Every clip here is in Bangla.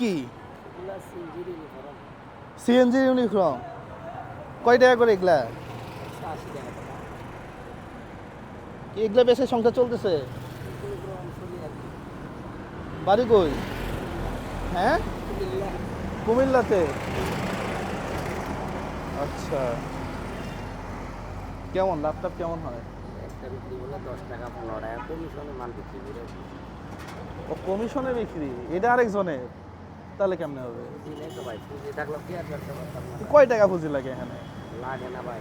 কি? সিএনজি ইউনিফর্ম কয় টাকা করে এগুলা? এগুলা বেশি সংখ্যা চলতেছে? বাড়ি কই? হ্যাঁ? কুমিল্লাতে। আচ্ছা। কেমন? টাভ কেমন হয়? বিক্রি দশ টাকা পনেরো টাকা মাল বিক্রি করে ও কমিশনে বিক্রি। এটা আরেকজনের তাহলে কেমনে হবে? কয় টাকা পুঁজি লাগে এখানে? লাগে না ভাই।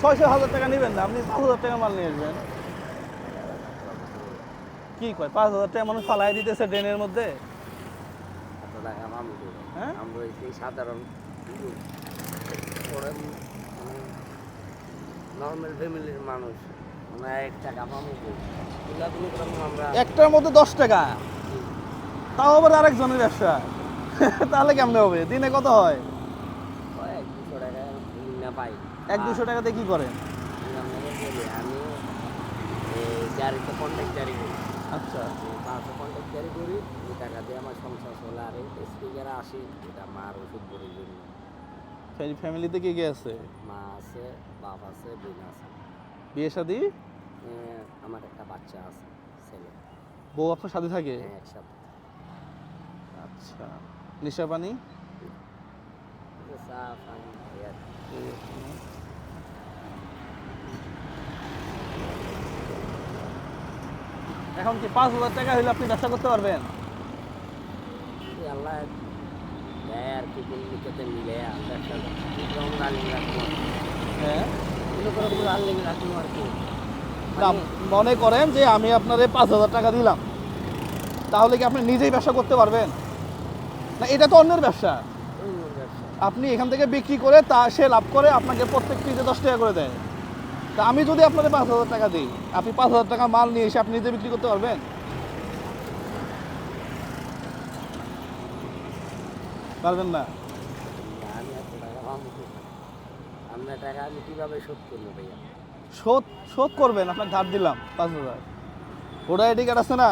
ছয়শো হাজার টাকা নেবেন না আপনি পাঁচ হাজার টাকা মাল নিয়ে আসবেন। কি কয় পাঁচ হাজার টাকা মানুষ ফালাই দিতেছে ড্রেনের মধ্যে? এত টাকা আমি দেবো। হ্যাঁ? আমরা সাধারণ ওরা মানে নর্মাল ফ্যামিলির মানুষ। মানে একটার মধ্যে দশ টাকা। তাও আবার আরেকজনের ব্যবসা। তাহলে কেমনে হবে? দিনে কত হয়? এক দুশো টাকাতে কি করেন? এই গাড়িতে কন্ট্যাক্ট করি। আচ্ছা। কন্ট্যাক্ট করি টাকা দিয়ে আমার সংসার চলে। আর এই স্পিকারে আসি এটা মার ওষুধ জন্য। ফ্যামিলিতে কে কে আছে? মা আছে বাপ আছে বোন আছে। বিয়ে শাদি? আমার একটা বাচ্চা আছে ছেলে। বউ আপনার সাথে থাকে? হ্যাঁ, একসাথে। আচ্ছা। নিশা পানি। এখন কি পাঁচ হাজার টাকা হলে আপনি ব্যবসা করতে পারবেন? আল্লাহ দেয় আর কি মিলে হ্যাঁ। মানে মনে করেন যে আমি আপনারে পাঁচ হাজার টাকা দিলাম। তাহলে কি আপনি নিজেই ব্যবসা করতে পারবেন? না এটা তো অন্যের ব্যবসা। ব্যবসা। আপনি এখান থেকে বিক্রি করে তা সে লাভ করে আপনাকে প্রত্যেক পিসে দশ টাকা করে দেয়। তা আমি যদি আপনাকে পাঁচ হাজার টাকা দিই আপনি পাঁচ হাজার টাকা মাল নিয়ে এসে আপনি নিজে বিক্রি করতে পারবেন? পারবেন না না, আমি এত টাকা পাবো কোথায়? আপনার টাকা আমি কীভাবে শোধ করব ভাইয়া? শোধ শোধ করবেন আপনার ধার দিলাম পাঁচ হাজার। ওটা আইডি কার্ড আছে না?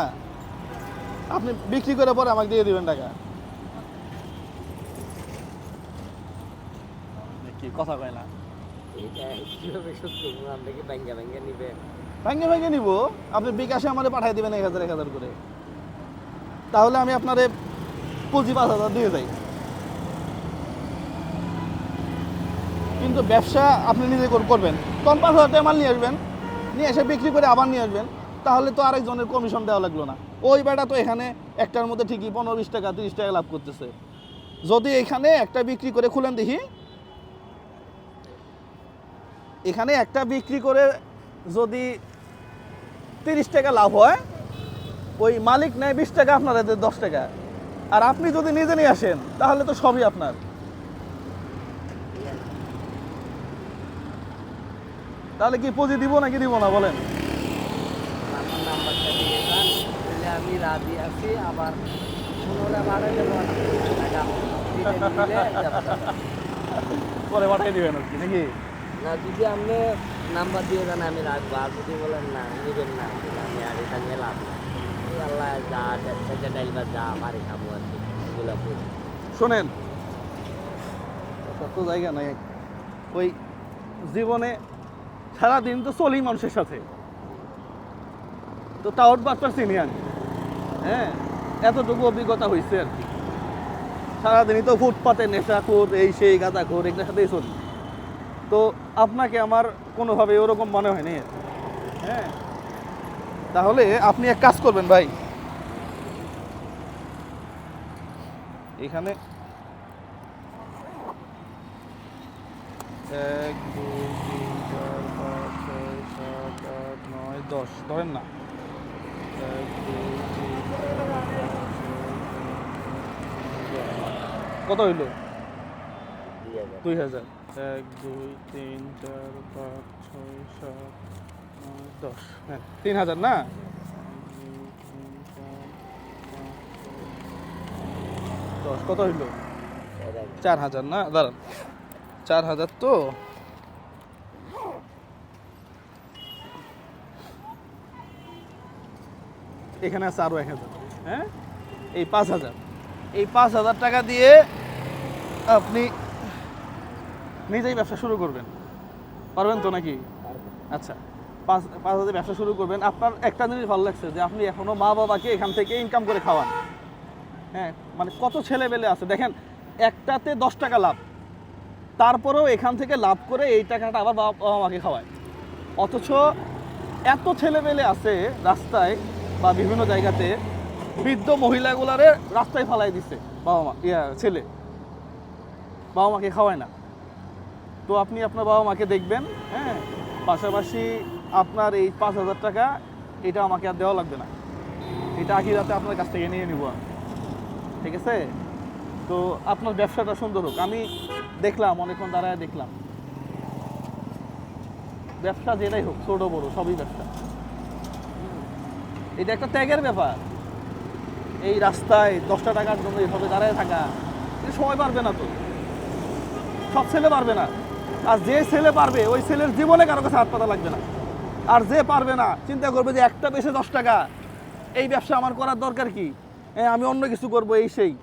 আপনি বিক্রি করে পরে আমাকে দিয়ে দিবেন টাকা। কি কথা কয় না? এটা কীভাবে শোধ করব? আপনাকে ব্যাঙ্গা ব্যাঙ্গা নিবেন? ভেঙে ভেঙে নিব। আপনি বিকাশে আমাদের পাঠিয়ে দিবেন এক হাজার এক হাজার করে। তাহলে আমি আপনার পুঁজি পাঁচ হাজার দিয়ে যাই। কিন্তু ব্যবসা আপনি নিজে করবেন। তখন পাঁচ হাজার টাকা মাল নিয়ে আসবেন, নিয়ে এসে বিক্রি করে আবার নিয়ে আসবেন, তাহলে তো আরেকজনের কমিশন দেওয়া লাগল না। ওই বেটা তো এখানে একটার মধ্যে ঠিকই পনেরো বিশ টাকা, তিরিশ টাকা লাভ করতেছে। যদি এখানে একটা বিক্রি করে খুলেন দেখি। এখানে একটা বিক্রি করে যদি তিরিশ টাকা লাভ হয়, ওই মালিক নেয় বিশ টাকা, আপনার দশ টাকা। আর আপনি যদি নিজে নিয়ে আসেন, তাহলে তো সবই আপনার। তাহলে কি পুঁজি দিব নাকি দিব না বলেন। আমার আমি রাজি আছি আবার। পরে পাঠিয়ে দিবেন আর কি নাকি? না যদি আপনি নাম্বার দিয়ে দেন আমি রাখব। আর যদি বলেন না নেবেন না আমি আর এটা নিয়ে লাভ। এই আল্লাহ যা সেটা ডাইল বা যা পারি খাব আর কি এগুলো শোনেন তো জায়গা নাই। ওই জীবনে সারাদিন তো চলি মানুষের সাথে। তো টাউট বাচ্চার চিনি আমি। হ্যাঁ এতটুকু অভিজ্ঞতা হয়েছে আর কি। সারাদিনই তো ফুটপাতে নেশা খোর, এই সেই গাঁদা খোর, এগুলোর সাথেই চলি। তো আপনাকে আমার কোনোভাবে ওরকম মনে হয়নি হ্যাঁ তাহলে আপনি এক কাজ করবেন ভাই। এখানে এক, দুই সাত আট নয় দশ। ধরেন না। কত হইল? দুই হাজার। এক দুই তিন চার পাঁচ ছয় সাত নয় দশ। হ্যাঁ তিন হাজার না? দশ। কত হইল? চার হাজার না? দাঁড়ান। চার হাজার তো এখানে আছে আরও এক হাজার। হ্যাঁ? এই পাঁচ হাজার। এই পাঁচ হাজার টাকা দিয়ে আপনি নিজেই ব্যবসা শুরু করবেন। পারবেন তো নাকি? আচ্ছা পাঁচ পাঁচ হাজার ব্যবসা শুরু করবেন। আপনার একটা জিনিস ভালো লাগছে যে আপনি এখনও মা বাবাকে এখান থেকে ইনকাম করে খাওয়ান। হ্যাঁ মানে কত ছেলেবেলে আছে। দেখেন, একটাতে দশ টাকা লাভ। তারপরেও এখান থেকে লাভ করে এই টাকাটা আবার বাবা মাকে খাওয়ায়। অথচ এত ছেলেমেলে আছে রাস্তায় বা বিভিন্ন জায়গাতে বৃদ্ধ মহিলাগুলারে রাস্তায় ফালাই দিচ্ছে বাবা মা, ইয়া, ছেলে। বাবা মাকে খাওয়ায় না। তো আপনি আপনার বাবা মাকে দেখবেন হ্যাঁ? পাশাপাশি আপনার এই পাঁচ হাজার টাকা, এটা আমাকে আর দেওয়া লাগবে না। এটা আখিরাতে আপনার কাছ থেকে নিয়ে নিব ঠিক আছে? তো আপনার ব্যবসাটা সুন্দর হোক। আমি দেখলাম, অনেকক্ষণ দাঁড়ায় দেখলাম। ব্যবসা যেটাই হোক, ছোট বড়, সবই ব্যবসা। এটা একটা ত্যাগের ব্যাপার। এই রাস্তায় দশটা টাকার জন্য এভাবে দাঁড়ায় থাকা এটা সবাই পারবে না তো। সব ছেলে পারবে না। আর যে ছেলে পারবে, ওই ছেলের জীবনে কারও কাছে হাত পাতা লাগবে না। আর যে পারবে না, চিন্তা করবে যে একটা বেশে দশ টাকা। এই ব্যবসা আমার করার দরকার কি? হ্যাঁ আমি অন্য কিছু করব, এই সেই।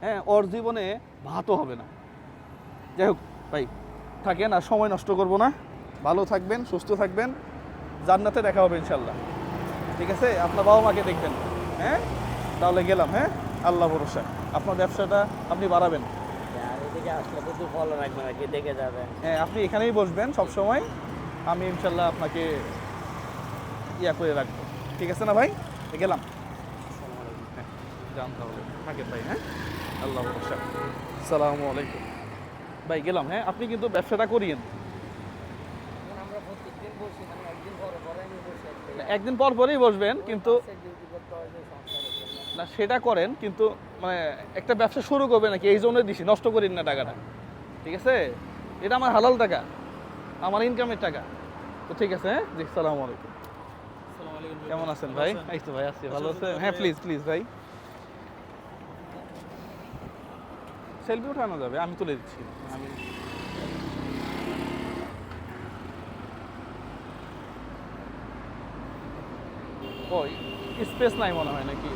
হ্যাঁ ওর জীবনে ভাতও হবে না। যাই হোক, ভাই, থাকেন আর সময় নষ্ট করব না। ভালো থাকবেন, সুস্থ থাকবেন। জান্নাতে দেখা হবে ইনশাল্লাহ ঠিক আছে? আপনার বাবা মাকে দেখবেন। হ্যাঁ? তাহলে গেলাম হ্যাঁ? আল্লাহ ভরসা। আপনার ব্যবসাটা আপনি বাড়াবেন। আর এদিকে আসলে প্রচুর ফলো রাখবে না কি দেখে যাবেন। হ্যাঁ আপনি এখানেই বসবেন সব সময় আমি ইনশাল্লাহ আপনাকে ইয়া করে রাখব। ঠিক আছে না ভাই? গেলাম। হ্যাঁ যান তাহলে। থাকেন ভাই হ্যাঁ? আল্লাহ ভরসা। সালামু আলাইকুম। ভাই গেলাম হ্যাঁ? আপনি কিন্তু ব্যবসাটা করিয়েন আমরা প্রত্যেকদিন বসি মানে একদিন পরে পরে আমি বসি একদিন পর পরেই বসবেন কিন্তু না সেটা করেন কিন্তু মানে একটা ব্যবসা শুরু করবে নাকি এই জন্য দিছি নষ্ট করিন না টাকাটা। ঠিক আছে? এটা আমার হালাল টাকা আমার ইনকামের টাকা। তো ঠিক আছে হ্যাঁ? জি সালাম আলাইকুম। কেমন আছেন ভাই? এই তো ভাই আছি ভালো আছেন? হ্যাঁ প্লিজ প্লিজ ভাই। সেলফি উঠানো যাবে আমি তুলে দিচ্ছি। আমি ওই স্পেস নাই মনে হয় নাকি?